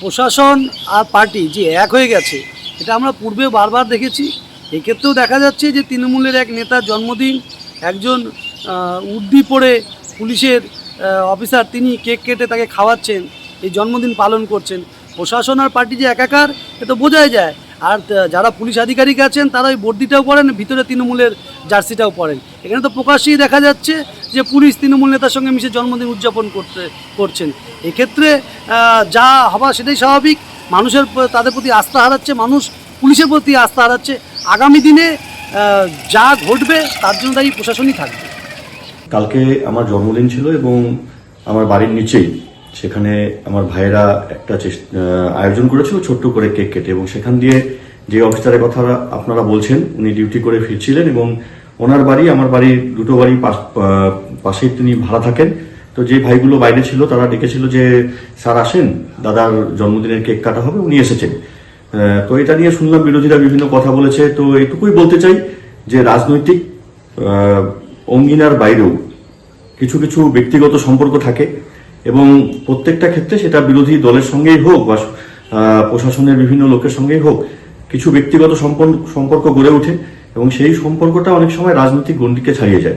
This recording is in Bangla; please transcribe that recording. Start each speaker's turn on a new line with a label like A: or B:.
A: প্রশাসন আর পার্টি যে এক হয়ে গেছে, এটা আমরা পূর্বে বারবার দেখেছি। এক্ষেত্রেও দেখা যাচ্ছে যে তৃণমূলের এক নেতার জন্মদিন, একজন উর্দি পড়ে পুলিশের অফিসার, তিনি কেক কেটে তাকে খাওয়াচ্ছেন, এই জন্মদিন পালন করছেন। প্রশাসন আর পার্টি যে একাকার, এ তো বোঝাই যায় আর যারা পুলিশ আধিকারিক আছেন, তারা ওই বর্দিটাও পড়েন, ভিতরে তৃণমূলের জার্সিটাও পড়েন। এখানে তো প্রকাশ্যেই দেখা যাচ্ছে যে পুলিশ তৃণমূল নেতার সঙ্গে মিশে জন্মদিন উদযাপন করতে, করছেন। এক্ষেত্রে যা হওয়া সেটাই স্বাভাবিক। মানুষের তাদের প্রতি আস্থা হারাচ্ছে মানুষ, পুলিশের প্রতি আস্থা হারাচ্ছে। আগামী দিনে যা ঘটবে, তার জন্য দায়ী প্রশাসনই থাকবে।
B: কালকে আমার জন্মদিন ছিল এবং আমার বাড়ির নিচেই সেখানে আমার ভাইয়েরা একটা আয়োজন করেছিল ছোট্ট করে কেক কেটে, এবং সেখান দিয়ে যে অফিসারের কথা আপনারা বলছেন, উনি ডিউটি করে ফিরছিলেন, এবং ওনার বাড়ি, আমার বাড়ির দুটো বাড়ি পাশ- পাশেই তিনি ভাড়া থাকেন। তো যে ভাইগুলো বাইরে ছিল, তারা ডেকেছিল যে, স্যার আসেন, দাদার জন্মদিনের কেক কাটা হবে, উনি এসেছেন। তো এটা নিয়ে শুনলাম বিরোধীরা বিভিন্ন কথা বলেছে। তো এটুকুই বলতে চাই যে, রাজনৈতিক অঙ্গিনার বাইরেও কিছু কিছু ব্যক্তিগত সম্পর্ক থাকে। এবং প্রত্যেকটা ক্ষেত্রে সেটা বিরোধী দলের সঙ্গেই হোক বা প্রশাসনের বিভিন্ন লোকের সঙ্গেই হোক, কিছু ব্যক্তিগত সম্পর্ক গড়ে ওঠে এবং সেই সম্পর্কটা অনেক সময় রাজনৈতিক গণ্ডিকে ছাড়িয়ে যায়।